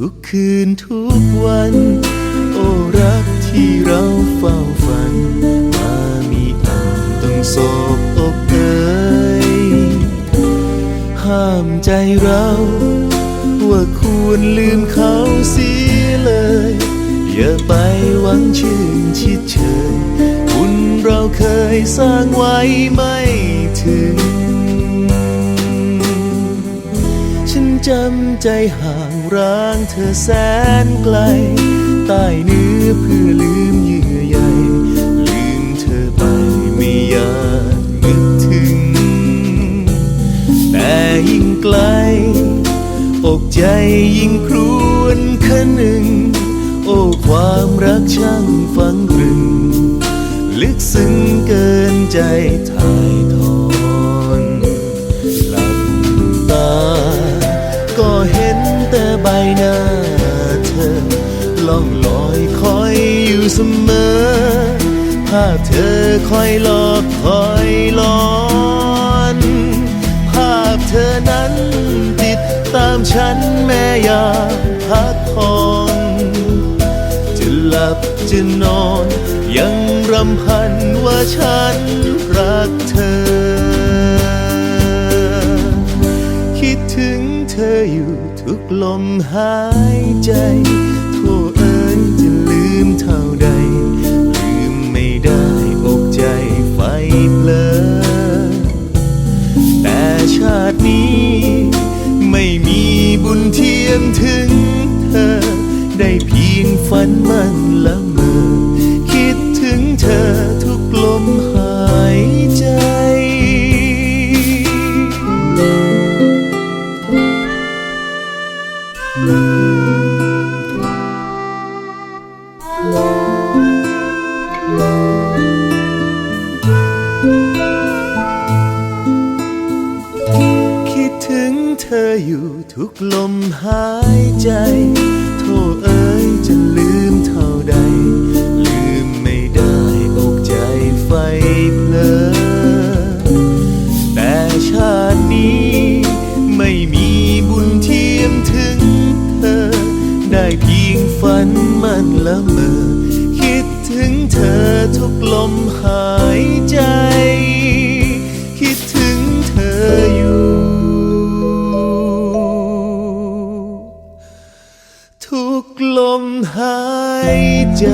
ทุกคืนทุกวัน โอ้รักที่เราเฝ้าฝัน มามีอันต้องโศกอกเกยห้ามใจเรา ว่าควรลืมเขาเสียเลย อย่าไปหวังชื่นชิดเชยบุญเราเคยสร้างไว้ไม่ จำใจห่างร้างเธอแสนไกล ใต้เนื้อเพื่อลืมเยื่อใยลืมเธอไปไม่อยากนึกถึง แต่ยิ่งไกล อกใจยิ่งครวนคะหนึ่ง โอ้ความรักช่างฝังรึง ลึกซึ้งเกินใจถ่ายทอ ใบหน้าเธอ ล่องลอยคอยอยู่เสมอ ภาพเธอคอยหลอกคอยหลอน ภาพเธอนั้นติดตามฉันแม่ยามพักผ่อนจะหลับจะนอน ยังรำพันว่าฉันรักเธอ ทุกลมหายใจโทษเอ่ยจะลืมเท่าใด ลืมไม่ได้อกใจไฟเพลอ แต่ชาตินี้ไม่มีบุญเทียมถึงเธอ ได้เพียงฝันมันละ คิดถึงเธออยู่ทุกลมหายใจ โทษเอ่ยจะลืมเท่าใด ลืมไม่ได้อกใจไฟเพลอแต่ชาตินี้ไม่มี เพียงฝันมันละเมอ คิดถึงเธอทุกลมหายใจ คิดถึงเธออยู่ ทุกลมหายใจ